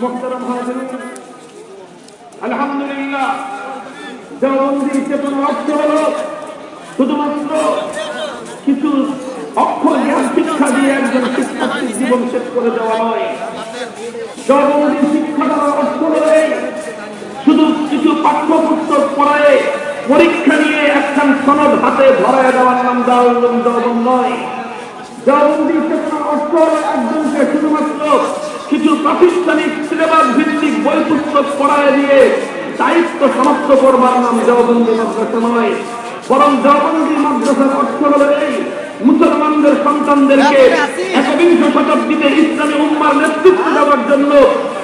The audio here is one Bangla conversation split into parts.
মোহতারাম হাজিরিন আলহামদুলিল্লাহ দেওবন্দির চেতন অর্থ হল। শুধুমাত্র কিছু অক্ষর জ্ঞান শিক্ষা দিয়ে একজন শিক্ষার্থীর জীবন শেষ করে দেওয়া নয়। দেওবন্দির শিক্ষাটার অর্থ হল শুধু কিছু পাঠ্যপুস্তক পড়ায় পরীক্ষা নিয়ে একখান সনদ হাতে ধরায় দেওয়ার নাম দেওবন নয়। দেওবন্দি চেতনার অর্থ একজনকে শুধুমাত্র কিছু প্রাতিষ্ঠানিক সিলেবাস ভিত্তিক বই পুস্তক পড়ায় দিয়ে দায়িত্ব সমাপ্ত করবার নাম দেওবন্দি মাদ্রাসা নয় বরং দেওবন্দি মাদ্রাসার অর্থ হল এই মুসলমানদের সন্তানদেরকে একবিংশ শতাব্দীতে ইসলামী উম্মার নেতৃত্ব দেওয়ার জন্য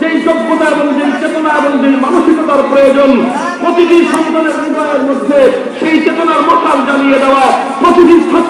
সেই যোগ্যতা এবং যেই চেতনা এবং যেই মানসিকতার প্রয়োজন প্রতিটি সন্তানের হৃদয়ের মধ্যে সেই চেতনার মশাল জ্বালিয়ে দেওয়া প্রতিটি ছাত্রের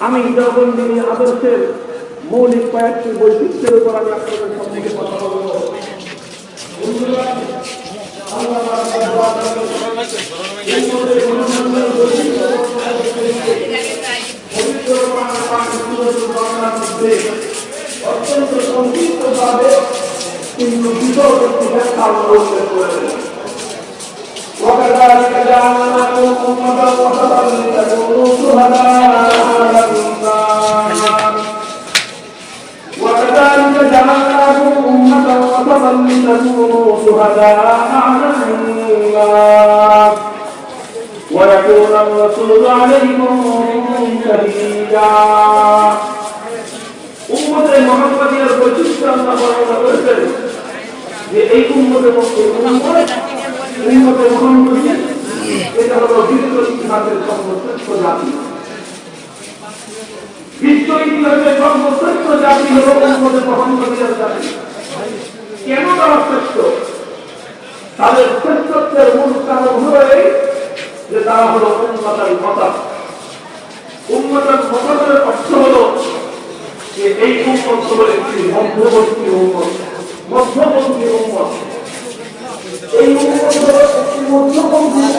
আমি দেওবন্দি আদর্শের মৌলিক কয়েকটি বৈশিষ্ট্যের উপর আমি আপনাদের সম্মুখে কথা বলব। অত্যন্ত সংক্ষিপ্তভাবে কিন্তু বিতর্ক ব্যাখ্যা করেছেন وكذلك جعلناكم أمة وسطا لتكونوا شهداء على الناس وكذلك جعلناكم أمة وسطا لتكونوا شهداء على الناس ويكون الرسول عليكم شهيدا উম্মতে মোহাম্মদিয়ার বৈশিষ্ট্য আল্লাহ বর্ণনা করেছেন যে এই উম্মতের মধ্যে উম্মতে মোহাম্মদিয়া এটা হলো বিশ্ব ইতিহাসের সর্বশ্রেষ্ঠ জাতি বিশ্ব ইতিহাসের সর্বশ্রেষ্ঠ জাতি হলো হলো একটি মধ্যবর্তী উন্মত মধ্যপন্থী উন্মত। এই উন্মত হলো একটি উন্মতের মধ্যপন্থার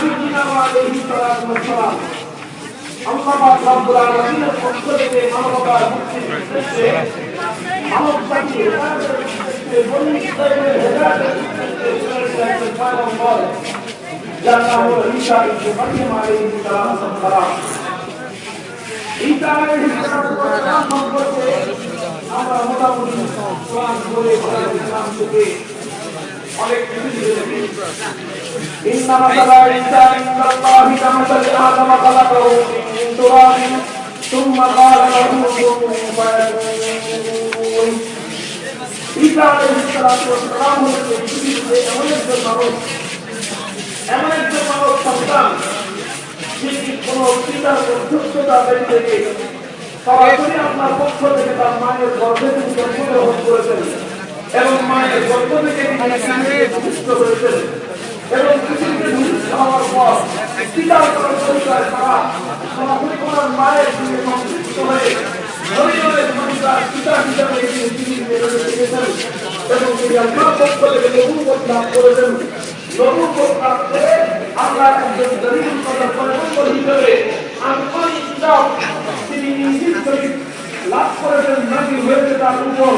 সালাম আল্লাহ রব্বুল আলামিনের পক্ষ থেকে মানবতার মুক্তির উদ্দেশ্যে মানব জাতি হেদায়েতের উদ্দেশ্যে হেদায়েতের উদ্দেশ্যে প্রেরিত একজন পয়গম্বর যার নাম হলো ঈসা ইবনে মারইয়াম আলাইহি সালাম ঈসা আলাইহি সালাম সম্পর্কে আমরা মোটামুটি অনেক কিছু জেনেছি إن مثل عيسى عند الله كمثل آدم خلقه من تراب ثم قال له كن فيكون ঈসা আলাইহিস সালাম হলেন এই পৃথিবীতে এমন একজন মানুষ এমন একজন মানব সন্তান যিনি কোন পিতার অধ্যক্ষতা ব্যক্তি থেকে সরাসরি আপনার পক্ষ থেকে তার মায়ের গর্ভে তিনি জন্মগ্রহণ করেছেন এবং মায়ের গর্ভ থেকে তিনি তার উপর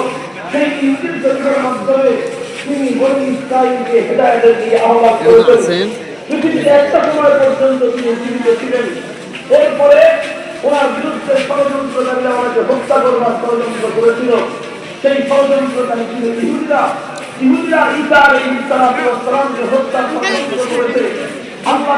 সেই শরীফের মাধ্যমে তিনি বনি ইসরাইলকে হেদায়েতের দিয়ে আহ্বান করেছেন। পৃথিবীতে একটা সময় পর্যন্ত তিনি জীবিত ছিলেন। এরপরে ওনার বিরুদ্ধে ষড়যন্ত্রকারীরা ওনাকে হত্যা করবার ষড়যন্ত্র করেছিল। সেই ষড়যন্ত্রকারী ছিল ইহুদিরা। ইহুদিরা আলাইহিস সালামকে হত্যা করেছে। আল্লাহ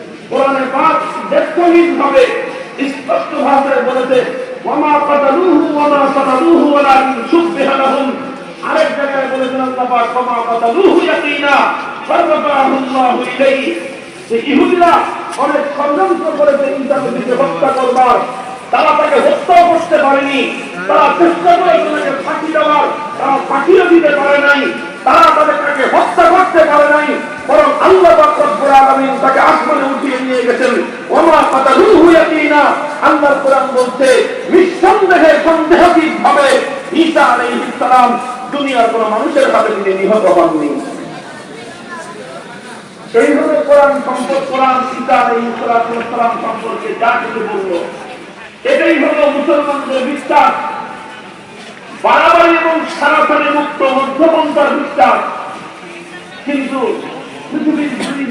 কোরআনে পাক ভাবে, স্পষ্ট ভাষায় বলেছে, ওয়ামা কাতালুহু ওয়ামা সালালুহু ওয়ালাকিন শুববিহা লাহুম। আরেক জায়গায় বলেছেন আল্লাহ পাক, ওয়ামা কাতালুহু ইয়াকিনা ফাররাফাহু আল্লাহু ইলাইহি। যে অনেক ষড়যন্ত্র করেছে নবীকে হত্যা করবার। তারা তাকে হত্যাও করতে পারেনি। তারা ফাঁকি দেওয়ার। তারা দিতে পারে নাই। তারা তাদের তাকে হত্যা করতে পারে নাই। বরং আল্লাহ রব্বুল আলামিন তাকে আসমানে উঠিয়ে নিয়ে গেছেন। ওমা কাতালুহু ইয়াকিনা, আল্লাহর কোরআন বলছে, নিঃসন্দেহে সন্দেহাতীত ভাবে ঈসা আলাইহিস সালাম দুনিয়ার কোন মানুষের হাতে তিনি নিহত হননি। সেই কোরআন সম্পর্ক, কোরআন সীতা ইসলাম সম্পর্কে যা কিছু বলল, এটাই হলো মুসলমানদের বিশ্বাস। বাড়াবাড়ি এবং সারাসারি মুক্ত মধ্যপন্থার বিশ্বাস। কিন্তু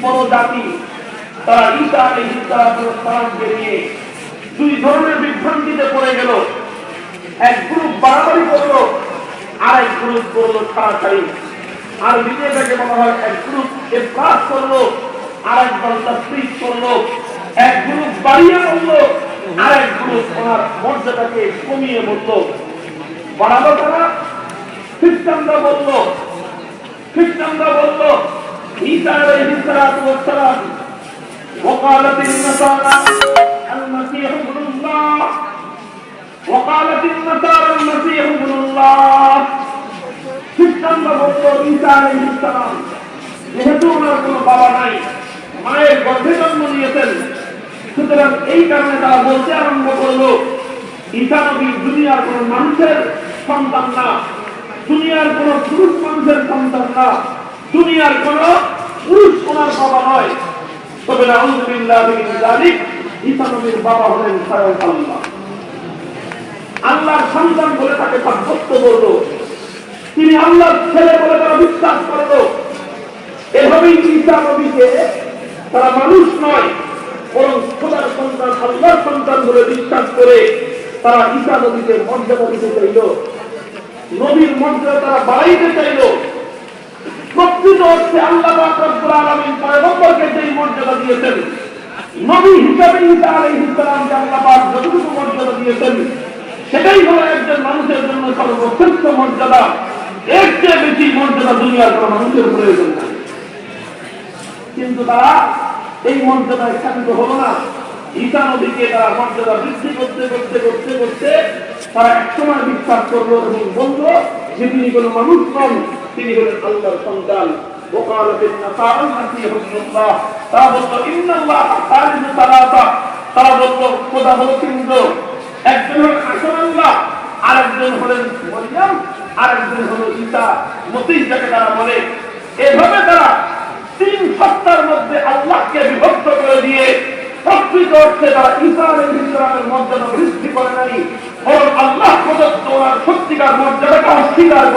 বড় জাতি তারা ইসলামকে নিয়ে দুই ধরনের বিভ্রান্তিতে পড়ে গেল। এক গ্রুপ বাড়াবাড়ি করল আর এক গ্রুপ করল ছাড়াছাড়ি। আর বিজেপিকে বলা হয়, এক গ্রুপ এফরাজ করল আর এক দল তসবিজ করল। এক গ্রুপ বাড়িয়ে বলল আর এক গ্রুপ ওনার মর্যাদাকে কমিয়ে বলল। বাড়ালো তারা খ্রিস্টানরা বলল খ্রিস্টানরা বলল ঈসা আলাইহিস সালাতু ওয়াস সালাম وقالت النصارى المسيح ابن الله وقالت النصارى المسيح ابن الله খ্রিস্টানরা বলতো ঈসা আলাইহিস সালাম যেহেতু ওনার কোনো বাবা নাই মায়ের গর্ভে জন্ম নিয়েছেন সুতরাং এই কারণে তারা বলতে আরম্ভ করলো ঈসা নবী দুনিয়ার কোন মানুষের সন্তান না দুনিয়ার কোন পুরুষ মানুষের সন্তান না দুনিয়ার কোন পুরুষ ওনার বাবা নয়। তবে আলহামদুলিল্লাহ বাবা হলেন আল্লাহর সন্তান বলে তাকে সাব্যস্ত করল। তিনি আল্লাহর ছেলে বলে তারা বিশ্বাস করল। এভাবেই ঈসা নবীকে তারা মানুষ নয়, বরং খোদার সন্তান, আল্লাহর সন্তান বলে বিশ্বাস করে তারা ঈসা নবীকে মর্যাদা দিতে চাইল। নবীর মর্যাদা তারা বাড়াইতে চাইল। প্রকৃত অর্থে আল্লাহ পয়গম্বরকে যেই মর্যাদা দিয়েছেন, নবী হিসাবে ঈসা আল্লাহ যতটুকু মর্যাদা দিয়েছেন, সেটাই হলো একজন মানুষের জন্য সর্বশ্রেষ্ঠ মর্যাদা, এর চেয়ে বেশি মর্যাদা দুনিয়ার কোন মানুষের প্রয়োজন নাই। কিন্তু তারা এই মর্যাদায় শান্ত হলো না। ঈসা নদীকে তারা মর্যাদা বৃদ্ধি করতে করতে করতে করতে তারা একসময় বিশ্বাস করল এবং বলল যে তিনি কোন মানুষ নন তিনি হলেন আল্লাহর সন্তান وقالت النصارى المسيح ابن الله তারা বলল ইন্নাল্লাহ সালিসু সালাসা তারা বলল খোদা হলো তিনজন একজন হলেন আসল আল্লাহ আরেকজন হলেন মরিয়াম আরেকজন হলো ঈসা মসিহ যাকে তারা বলে এভাবে তারা তিন সত্তার মধ্যে আল্লাহকে বিভক্ত করে দিয়ে প্রকৃত অর্থে তারা ঈসা আলাইহিস সালামের মর্যাদা বৃদ্ধি করে নাই বরং আল্লাহ প্রদত্ত ওনার সত্যিকার মর্যাদাকে অস্বীকার করে